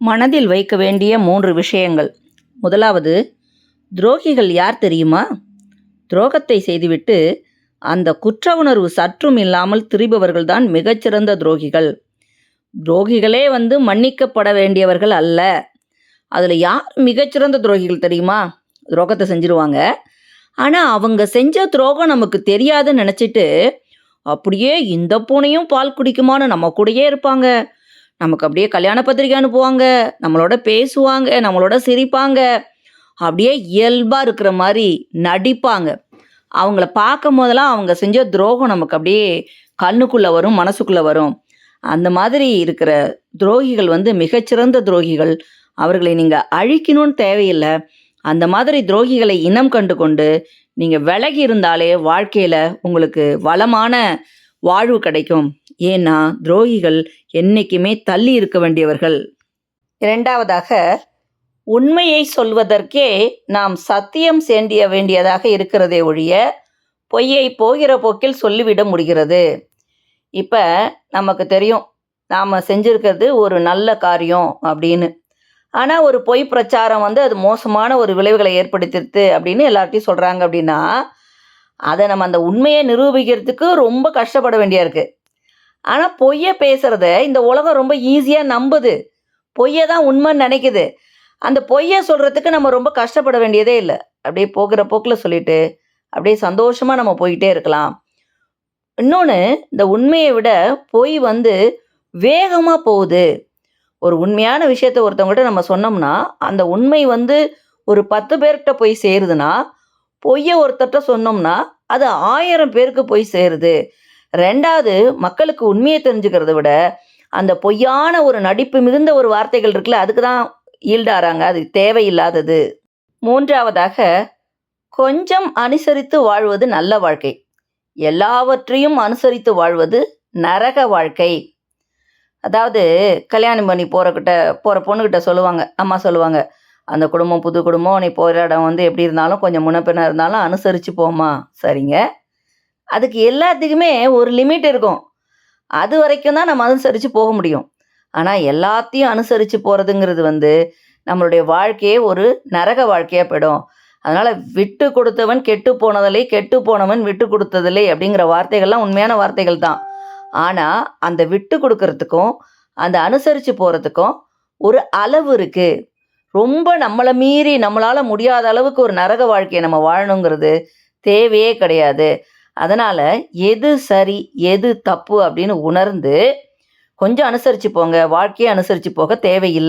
மனதில் வைக்க வேண்டிய மூன்று விஷயங்கள். முதலாவது துரோகிகள் யார் தெரியுமா? துரோகத்தை செய்துவிட்டு அந்த குற்ற உணர்வு சற்றும் இல்லாமல் திரிபவர்கள்தான் மிகச்சிறந்த துரோகிகள். துரோகிகளே வந்து மன்னிக்கப்பட வேண்டியவர்கள் அல்ல. அதில் யார் மிகச்சிறந்த துரோகிகள் தெரியுமா? துரோகத்தை செஞ்சிருவாங்க. ஆனால் அவங்க செஞ்ச துரோகம் நமக்கு தெரியாதுன்னு நினச்சிட்டு அப்படியே இந்த பூனையும் பால் குடிக்குமான்னு நம்ம கூடயே இருப்பாங்க. நமக்கு அப்படியே கல்யாண பத்திரிக்கை அனுப்புவாங்க நம்மளோட பேசுவாங்க நம்மளோட சிரிப்பாங்க. அப்படியே இயல்பாக இருக்கிற மாதிரி நடிப்பாங்க. அவங்கள பார்க்கும் போதெல்லாம் அவங்க செஞ்ச துரோகம் நமக்கு அப்படியே கண்ணுக்குள்ளே வரும் மனசுக்குள்ளே வரும். அந்த மாதிரி இருக்கிற துரோகிகள் வந்து மிகச்சிறந்த துரோகிகள். அவர்களை நீங்கள் அழிக்கணும்னு தேவையில்லை. அந்த மாதிரி துரோகிகளை இனம் கண்டு கொண்டு நீங்கள் விலகி இருந்தாலே வாழ்க்கையில் உங்களுக்கு வளமான வாழ்வு கிடைக்கும். ஏன்னா துரோகிகள் என்றைக்குமே தள்ளி இருக்க வேண்டியவர்கள். இரண்டாவதாக உண்மையை சொல்வதற்கே நாம் சத்தியம் சேண்டிய வேண்டியதாக இருக்கிறதே ஒழிய பொய்யை போகிற போக்கில் சொல்லிவிட முடிகிறது. இப்போ நமக்கு தெரியும் நாம் செஞ்சுருக்கிறது ஒரு நல்ல காரியம் அப்படின்னு. ஆனால் ஒரு பொய் பிரச்சாரம் வந்து அது மோசமான ஒரு விளைவுகளை ஏற்படுத்திடுது அப்படின்னு எல்லார்ட்டையும் சொல்கிறாங்க அப்படின்னா அதை நம்ம அந்த உண்மையை நிரூபிக்கிறதுக்கு ரொம்ப கஷ்டப்பட வேண்டியா இருக்குது ஆனால் பொய்யை பேசுகிறத இந்த உலகம் ரொம்ப ஈஸியாக நம்புது. பொய்யை தான் உண்மைன்னு நினைக்குது. அந்த பொய்யை சொல்கிறதுக்கு நம்ம ரொம்ப கஷ்டப்பட வேண்டியதே இல்லை. அப்படியே போகிற போக்கில் சொல்லிட்டு அப்படியே சந்தோஷமாக நம்ம போயிட்டே இருக்கலாம். இன்னொன்று இந்த உண்மையை விட பொய் வந்து வேகமாக போகுது. ஒரு உண்மையான விஷயத்த ஒருத்தவங்ககிட்ட நம்ம சொன்னோம்னா அந்த உண்மை வந்து ஒரு பத்து பேர்கிட்ட போய் சேருதுன்னா பொய்யை ஒருத்தர்கிட்ட சொன்னோம்னா அது ஆயிரம் பேருக்கு போய் சேருது. ரெண்டாவது மக்களுக்கு உண்மையை தெரிஞ்சுக்கிறத விட அந்த பொய்யான ஒரு நடிப்பு மிகுந்த ஒரு வார்த்தைகள் இருக்குல்ல அதுக்கு தான் ஈல்டாராங்க அது தேவையில்லாதது. மூன்றாவதாக கொஞ்சம் அனுசரித்து வாழ்வது நல்ல வாழ்க்கை. எல்லாவற்றையும் அனுசரித்து வாழ்வது நரக வாழ்க்கை. அதாவது கல்யாணம் பண்ணி போகிறக்கிட்ட போகிற பொண்ணுக்கிட்ட சொல்லுவாங்க அம்மா சொல்லுவாங்க அந்த குடும்பம் புது குடும்பம் நீ போகிற இடம் வந்து எப்படி இருந்தாலும் கொஞ்சம் முன்னப்பின்ன இருந்தாலும் அனுசரித்து போமா சரிங்க? அதுக்கு எல்லாத்துக்குமே ஒரு லிமிட் இருக்கும். அது வரைக்கும் தான் நம்ம அனுசரித்து போக முடியும். ஆனால் எல்லாத்தையும் அனுசரித்து போகிறதுங்கிறது வந்து நம்மளுடைய வாழ்க்கையே ஒரு நரக வாழ்க்கையாக போயிடும். அதனால் விட்டு கொடுத்தவன் கெட்டு போனதில்லை கெட்டு போனவன் விட்டு கொடுத்ததில்லை அப்படிங்கிற வார்த்தைகள்லாம் உண்மையான வார்த்தைகள் தான். ஆனால் அந்த விட்டு கொடுக்கறதுக்கும் அந்த அனுசரித்து போகிறதுக்கும் ஒரு அளவு இருக்குது ரொம்ப நம்மளை மீறி நம்மளால் முடியாத அளவுக்கு ஒரு நரக வாழ்க்கையை நம்ம வாழணுங்கிறது தேவையே கிடையாது. அதனால் எது சரி எது தப்பு அப்படின்னு உணர்ந்து கொஞ்சம் அனுசரித்து போங்க. வாழ்க்கையை அனுசரித்து போக தேவையில்லை.